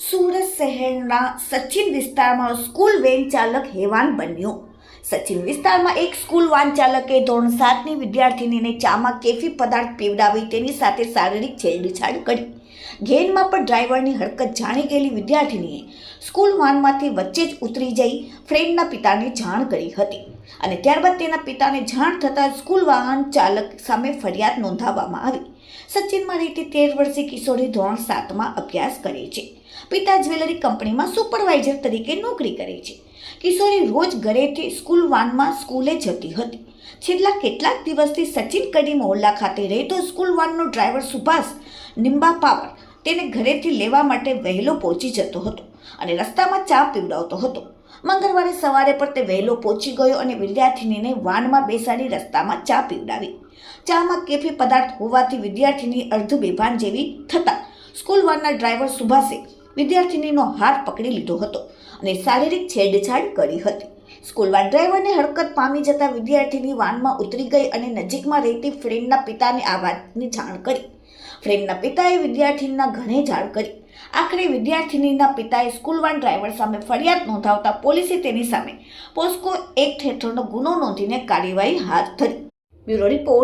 સુરત શહેરના સચિન વિસ્તારમાં school van ચાલક હેવાન બન્યો. સચિન વિસ્તારમાં એક સ્કૂલ વાન ચાલકે ધોરણ સાતની વિદ્યાર્થીનીને ચામાં કેફી પદાર્થ પીવડાવી તેની સાથે શારીરિક છેડછાડ કરી. ઘેનમાં પણ ડ્રાઈવરની હરકત જાણી ગયેલી વિદ્યાર્થીનીએ સ્કૂલ વાનમાંથી વચ્ચે જ ઉતરી જઈ ફ્રેન્ડના પિતાને જાણ કરી હતી અને ત્યારબાદ તેના પિતાને જાણ થતાં સ્કૂલ વાહન ચાલક સામે ફરિયાદ નોંધાવવામાં આવી. સચિનમાં રહેતી તેર વર્ષીય કિશોરી ધોરણ સાતમાં અભ્યાસ કરે છે. પિતા જ્વેલરી કંપનીમાં સુપરવાઇઝર તરીકે નોકરી કરે છે. કિશોરી રોજ ઘરેથી સ્કૂલ વાનમાં સ્કૂલે જતી હતી. છેલ્લા કેટલાક દિવસથી સચિન કડી મોહલ્લા ખાતે રહેતો સ્કૂલ વાનનો ડ્રાઈવર સુભાષ નિંબા પાવર તેને ઘરેથી લેવા માટે વહેલો પહોંચી જતો હતો અને રસ્તામાં ચા પીવડાવતો હતો. મંગળવારે સવારે પણ તે વહેલો પહોંચી ગયો અને વિદ્યાર્થીનીને વાનમાં બેસાડી રસ્તામાં ચા પીવડાવી. ચામાં કેફી પદાર્થ હોવાથી વિદ્યાર્થીની અર્ધ બેભાન જેવી થતાં સ્કૂલ વાનના ડ્રાઈવર સુભાષે વિદ્યાર્થીનીનો હાથ પકડી લીધો હતો અને શારીરિક છેડછાડ કરી હતી. સ્કૂલ વાન ડ્રાઈવરને હરકત પામી જતા વિદ્યાર્થીની વાનમાં ઉતરી ગઈ અને નજીકમાં રહેતી ફ્રેન્ડના પિતાને આ વાતની જાણ કરી. ફ્રેન્ડના પિતાએ વિદ્યાર્થીનીના ઘરે જાણ કરી. આખરે વિદ્યાર્થીનીના પિતાએ સ્કૂલવાન ડ્રાઈવર સામે ફરિયાદ નોંધાવતા પોલીસે તેની સામે પોસ્કો એક્ટ હેઠળનો ગુનો નોંધીને કાર્યવાહી હાથ ધરી. Bureau report